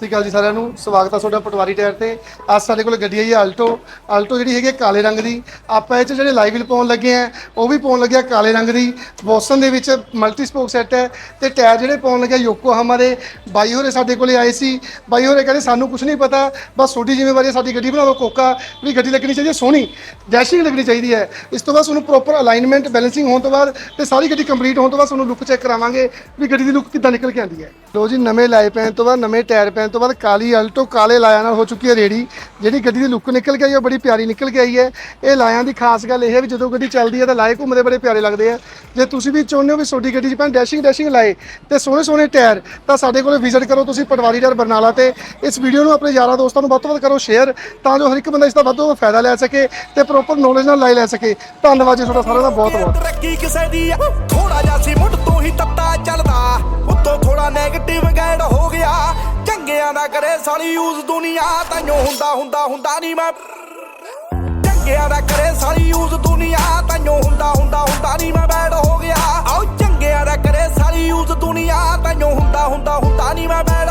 ਸਤਿ ਸ਼੍ਰੀ ਅਕਾਲ ਜੀ ਸਾਰਿਆਂ ਨੂੰ। ਸਵਾਗਤ ਆ ਤੁਹਾਡਾ ਪਟਵਾਰੀ ਟਾਇਰ ਤੇ। ਅੱਜ ਸਾਡੇ ਕੋਲ ਗੱਡੀ ਹੈ ਜੀ ਆਲਟੋ। ਆਲਟੋ ਜਿਹੜੀ ਹੈਗੀ ਹੈ ਕਾਲੇ ਰੰਗ ਦੀ। ਆਪਾਂ ਇਹ 'ਚ ਜਿਹੜੇ ਲਾਈਵ ਵੀਲ ਪਾਉਣ ਲੱਗੇ ਆ, ਉਹ ਵੀ ਪਾਉਣ ਲੱਗਿਆ ਕਾਲੇ ਰੰਗ ਦੀ। ਬੋਸਨ ਦੇ ਵਿੱਚ ਮਲਟੀ ਸਪੋਕ ਸੈੱਟ ਹੈ ਤੇ ਟਾਇਰ ਜਿਹੜੇ ਪਾਉਣ ਲੱਗਿਆ ਯੋਕੋ ਹਮਾਰੇ ਬਾਈ ਹੋਰੇ ਸਾਡੇ ਕੋਲੇ ਆਏ ਸੀ। ਬਾਈ ਹੋਰੇ ਕਹਿੰਦੇ ਸਾਨੂੰ ਕੁਝ ਨਹੀਂ ਪਤਾ। ਬਸ ਤੁਹਾਡੀ ਜ਼ਿੰਮੇਵਾਰੀ ਹੈ ਸਾਡੀ ਗੱਡੀ ਬਣਾਓ ਕੋਕਾ। ਵੀ ਗੱਡੀ ਲੱਗਣੀ ਚਾਹੀਦੀ ਹੈ ਸੋਹਣੀ। ਡੈਸ਼ਿੰਗ ਲੱਗਣੀ ਚਾਹੀਦੀ ਹੈ। ਇਸ ਤੋਂ ਬਾਅਦ ਤੁਹਾਨੂੰ ਪ੍ਰੋਪਰ ਅਲਾਈਨਮੈਂਟ ਬੈਲੈਂਸਿੰਗ ਹੋਣ ਤੋਂ ਬਾਅਦ ਤੇ ਸਾਰੀ ਗੱਡੀ ਕੰਪਲੀਟ ਹੋਣ ਤੋਂ ਬਾਅਦ ਤੁਹਾਨੂੰ ਲੁੱਕ ਚੈੱਕ ਕਰਾਵਾਂਗੇ ਵੀ ਗੱਡੀ ਦੀ ਲੁੱਕ ਕਿੱਦਾਂ ਨਿਕਲ ਕੇ ਆਉਂਦੀ ਹੈ। ਲੋ ਜੀ, ਨਵੇਂ ਲਾਏ ਪੈਣ ਤੋਂ ਬਾਅਦ ਨਵੇਂ ਟਾਇਰ ਪੈਣ ਤੋਂ ਬਾਅਦ ਕਾਲੀ ਅਲਟੋ ਕਾਲੇ ਲਾਇਆ ਨਾਲ ਹੋ ਚੁੱਕੀ ਹੈ ਰੇੜੀ। ਜਿਹੜੀ ਗੱਡੀ ਦੀ ਲੁੱਕ ਨਿਕਲ ਕੇ ਆਈ ਉਹ ਬੜੀ ਪਿਆਰੀ ਨਿਕਲ ਕੇ ਆਈ ਹੈ। ਇਹ ਲਾਇਆਂ ਦੀ ਖਾਸ ਗੱਲ ਇਹ ਹੈ ਵੀ ਜਦੋਂ ਗੱਡੀ ਚੱਲਦੀ ਹੈ ਤਾਂ ਲਾਏ ਘੁੰਮਦੇ ਬੜੇ ਪਿਆਰੇ ਲੱਗਦੇ ਆ। ਜੇ ਤੁਸੀਂ ਵੀ ਚਾਹੁੰਦੇ ਹੋ ਵੀ ਤੁਹਾਡੀ ਗੱਡੀ 'ਚ ਭਾਵੇਂ ਡੈਸ਼ਿੰਗ ਡੈਸ਼ਿੰਗ ਲਾਏ ਤੇ ਸੋਹਣੇ ਸੋਹਣੇ ਟਾਇਰ, ਤਾਂ ਸਾਡੇ ਕੋਲ ਵਿਜ਼ਿਟ ਕਰੋ ਤੁਸੀਂ ਪਟਵਾਰੀ ਟਾਇਰ ਬਰਨਾਲਾ ਤੇ। ਇਸ ਵੀਡੀਓ ਨੂੰ ਆਪਣੇ ਯਾਰਾਂ ਦੋਸਤਾਂ ਨੂੰ ਵੱਧ ਤੋਂ ਵੱਧ ਕਰੋ ਸ਼ੇਅਰ ਤਾਂ ਜੋ ਹਰ ਇੱਕ ਬੰਦਾ ਇਸ ਦਾ ਵੱਧ ਤੋਂ ਵੱਧ ਫਾਇਦਾ ਲੈ ਸਕੇ ਤੇ ਪ੍ਰੋਪਰ ਨੌਲੇਜ ਨਾਲ ਲਾਈ ਲੈ ਸਕੇ। ਧੰਨਵਾਦ ਜੀ ਤੁਹਾਡਾ ਸਾਰਿਆਂ ਦਾ ਬਹੁਤ ਬਹੁਤ ਤਰੱਕੀ ਕਿਸੇ ਦੀ ਥੋੜਾ ਜਿਹਾ ਸੀ ਮੁੱਢ ਤੋਂ ਹੀ ਤੱਤਾ ਚੱਲਦਾ ਚੰਗਿਆਂ ਦਾ ਕਰੇ ਸਾਲੀ ਯੂਜ਼ ਦੁਨੀਆ ਤੈਨੂੰ ਹੁੰਦਾ ਹੁੰਦਾ ਹੁੰਦਾ ਨਹੀਂ ਮੈਂ। ਚੰਗਿਆਂ ਦਾ ਕਰੇ ਸਾਲੀ ਯੂਜ਼ ਦੁਨੀਆ ਤੈਨੂੰ ਹੁੰਦਾ ਹੁੰਦਾ ਹੁੰਦਾ ਨਹੀਂ ਮੈਂ ਬੈਡ ਹੋ ਗਿਆ। ਆਓ ਚੰਗਿਆਂ ਦਾ ਕਰੇ ਸਾਲੀ ਯੂਜ਼ ਦੁਨੀਆ ਤੈਨੂੰ ਹੁੰਦਾ ਹੁੰਦਾ ਹੁੰਦਾ ਨਹੀਂ ਮੈਂ ਬੈਡ